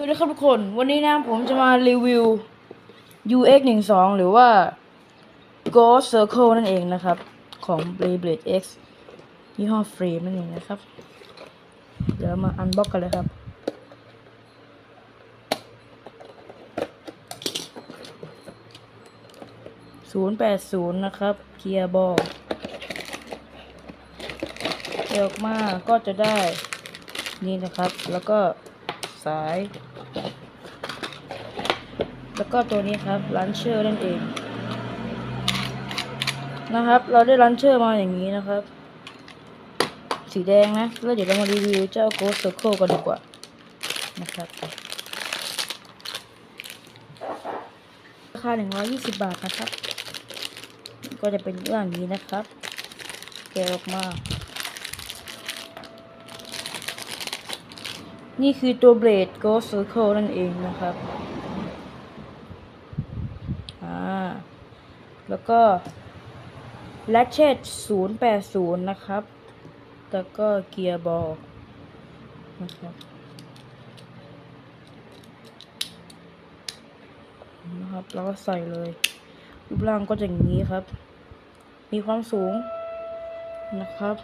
สวัสดีครับทุกคน วันนี้นะผมจะมารีวิว UX 1 2หรือว่า Ghost Circle นั่นเองนะครับ ของ Beyblade X ยี่ห้อฟรีนั่นเองนะครับ เดี๋ยวมาอันบ็อกกันเลยครับ ศูนย์แปดศูนย์นะครับ เกียร์บอลเออกมาก็จะได้นี่นะครับ แล้วก็สาย แล้วก็ตัวนี้ครับลันเชอร์นั่นเอง นะครับ เราได้ลันเชอร์มาอย่างนี้นะครับ สีแดงนะ แล้วเดี๋ยวเรามารีวิวเจ้า Ghost Circle กันดีกว่านะครับราคา 120 บาทนะครับ ก็จะเป็นเรื่องนี้นะครับ แกะออกมานี่คือตัวเบลด Ghost Circle นั่นเองนะครับ อ่า แล้วก็ Ratchet 080 นะครับ แล้วก็เกียร์บอลนะครับนะครับ แล้วก็ใส่เลย รูปร่างก็จะอย่างนี้ครับ มีความสูงนะครับ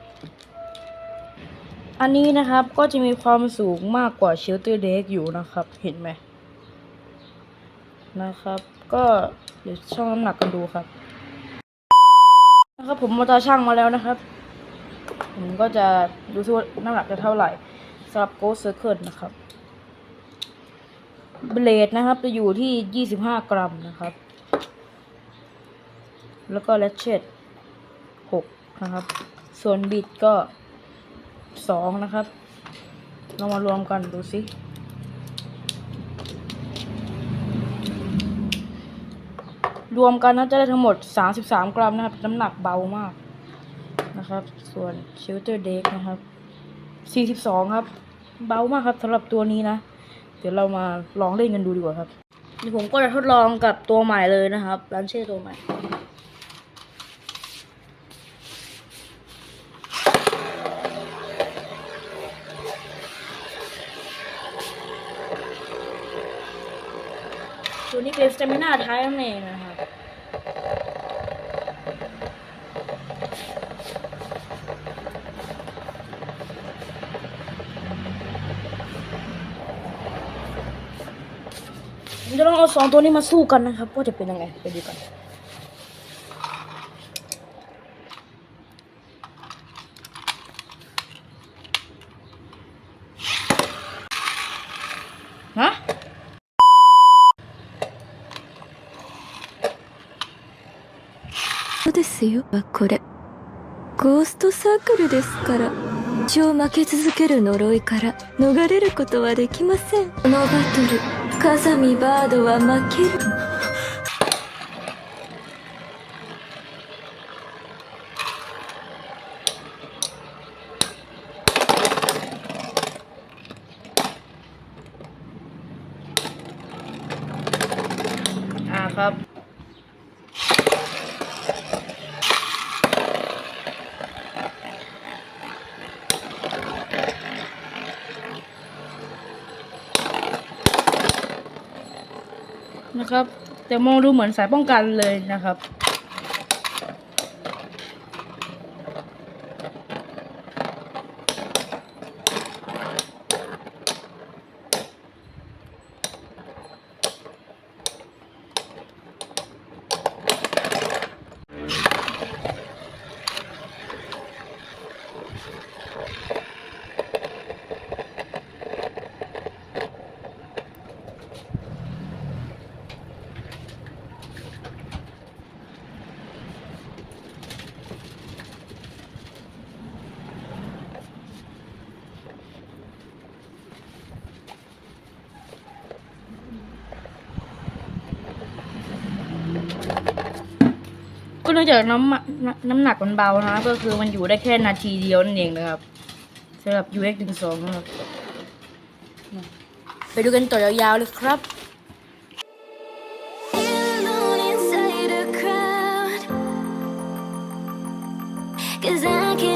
อันนี้นะครับก็จะมีความสูงมากกว่าเชลเตอร์เด็กอยู่นะครับ เห็นไหมนะครับ ก็เดี๋ยวช่างน้ำหนักกันดูครับนะครับผมมาตาช่างมาแล้วนะครับ ผมก็จะดูซิว่าน้ำหนักจะเท่าไหร่สำหรับโกสเซอร์เคิลนะครับเบลดนะครับจะอยู่ที่ 25 กรัมนะครับ แล้วก็แรชเชต6นะครับ ส่วนบิดก็ 2 นะครับ เรามารวมกันดูสิ รวมกันนะจะได้ทั้งหมด 33 กรัมนะครับ น้ำหนักเบามากนะครับ ส่วนเชลเตอร์เด็กนะครับ 42 ครับ เบามากครับสำหรับตัวนี้นะ เดี๋ยวเรามาลองเล่นกันดูดีกว่าครับนี่ผมก็จะทดลองกับตัวใหม่เลยนะครับรันเช่ตัวใหม่ตัวนี้เป็นสเตมินาท้ายนั่นเองนะครับ จะลองเอาสองตัวนี้มาสู้กันนะครับว่าจะเป็นยังไงไปดูกัน ฮะ そうですよこれゴーストサークルですから一生負け続ける呪いから逃れることはできませんこのバトル 風見バードは負ける อ่าครับ นะครับ แต่มองดูเหมือนสายป้องกันเลยนะครับ ก็เนื่องจากน้ำน้ำหนักมันเบานะ ก็คือมันอยู่ได้แค่นาทีเดียวนั่นเองนะครับสำหรับ UX ถึงสองนะครับ ไปดูกันต่อยาวๆเลยครับ Cause I can